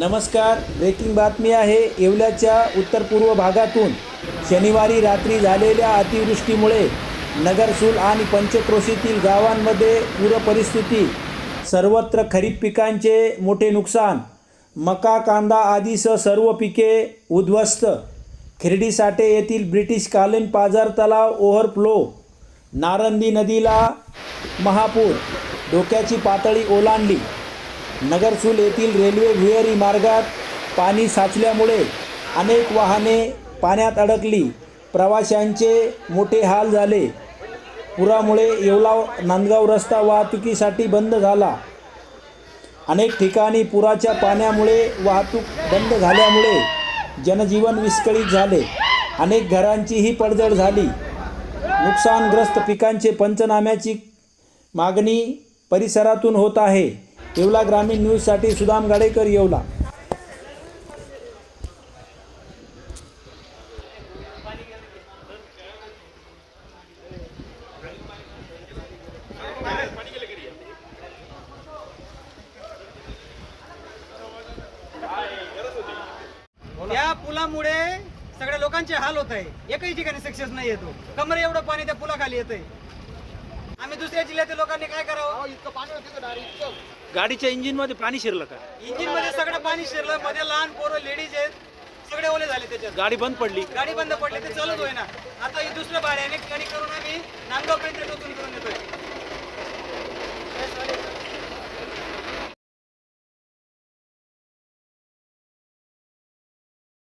नमस्कार ब्रेकिंग बातमी आहे येवल्याच्या उत्तर पूर्व भागातून. शनिवारी रात्री झालेल्या अतिवृष्टीमुळे नगरसूल आणि पंचक्रोशीतील गावांमध्ये पूरपरिस्थिती. सर्वत्र खरीप पिकांचे मोठे नुकसान. मका कांदा आदीसह सर्व पिके उद्ध्वस्त खिरडीसाठे येथील ब्रिटिश कालीन पाझर तलाव ओव्हरफ्लो नारंदी नदीला महापूर. डोक्याची पातळी ओलांडली. नगरसूल येथील रेल्वे भुयारी मार्गात पाणी साचल्यामुळे अनेक वाहने पाण्यात अडकली. प्रवाशांचे मोठे हाल झाले. पुरामुळे येवला नांदगाव रस्ता वाहतुकीसाठी बंद झाला. अनेक ठिकाणी पुराच्या पाण्यामुळे वाहतूक बंद झाल्यामुळे जनजीवन विस्कळीत झाले. अनेक घरांचीही पडझड झाली. नुकसानग्रस्त पिकांचे पंचनाम्याची मागणी परिसरातून होत आहे. येवला ग्रामीण न्यूजसाठी सुदाम गाडेकर येवला. या पुलामुळे सगळ्या लोकांचे हाल होत आहे. एकही ठिकाणी सक्सेस नाही येतो कमरे एवढं पाणी त्या पुलाखाली येतंय. आम्ही दुसऱ्या जिल्ह्यातील लोकांनी काय करावं? गाडीच्या इंजिनमध्ये पाणी शिरलं का? इंजिनमध्ये सगळं पाणी शिरलं मध्ये लहान पोरं लेडीज आहेत सगळे ओले झाले त्याच्यात. गाडी बंद पडली. गाडी बंद पडली ते चालत होय ना आता ही दुसऱ्या भाड्याने गाडी करून आम्ही नांदगाव पर्यंत टोचून करून